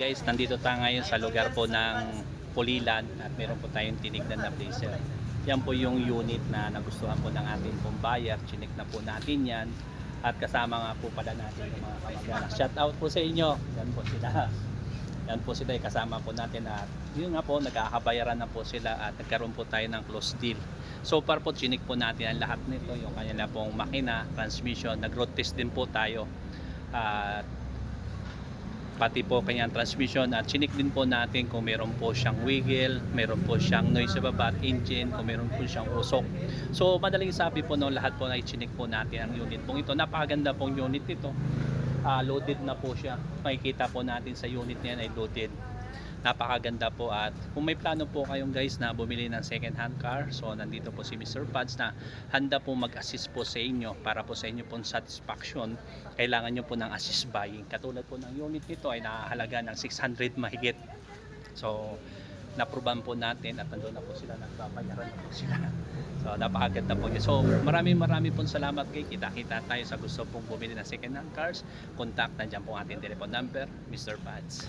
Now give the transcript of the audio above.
Guys, nandito tayo ngayon sa lugar po ng Pulilan at meron po tayong tinignan na blazer. Yan po yung unit na nagustuhan po ng ating pong buyer. Chinik na po natin yan. At kasama nga po pala natin yung mga kamag-anak. Shout out po sa inyo. Yan po sila. Yan po sila. Kasama po natin at yun nga po, nagkakabayaran na po sila at nagkaroon po tayo ng close deal. So far po, chinik po natin ang lahat nito. Yung kanila pong makina, transmission. Nag-road test din po tayo. At pati po kanyang transmission at chinik din po natin kung meron po siyang wiggle, meron po siyang noise sa baba engine, kung meron po siyang usok. So madaling sabi po no, lahat po na chinik po natin ang unit pong ito. Napakaganda pong unit ito. Ah, loaded na po siya. Makikita po natin sa unit niyan ay loaded. Napakaganda po at kung may plano po kayong guys na bumili ng second hand car, so nandito po si Mr. Pads na handa po mag-assist po sa inyo para po sa inyo pong satisfaction. Kailangan nyo po ng assist buying. Katulad po ng unit nito ay nakahalaga ng 600 mahigit. So, naproban po natin at nandun na po sila, nagbabayaran na po sila. So, napakaganda po yun. So, maraming maraming pong salamat kay kita-kita tayo sa gusto pong bumili ng second hand cars. Contact, nandiyan po ang ating telephone number, Mr. Pads.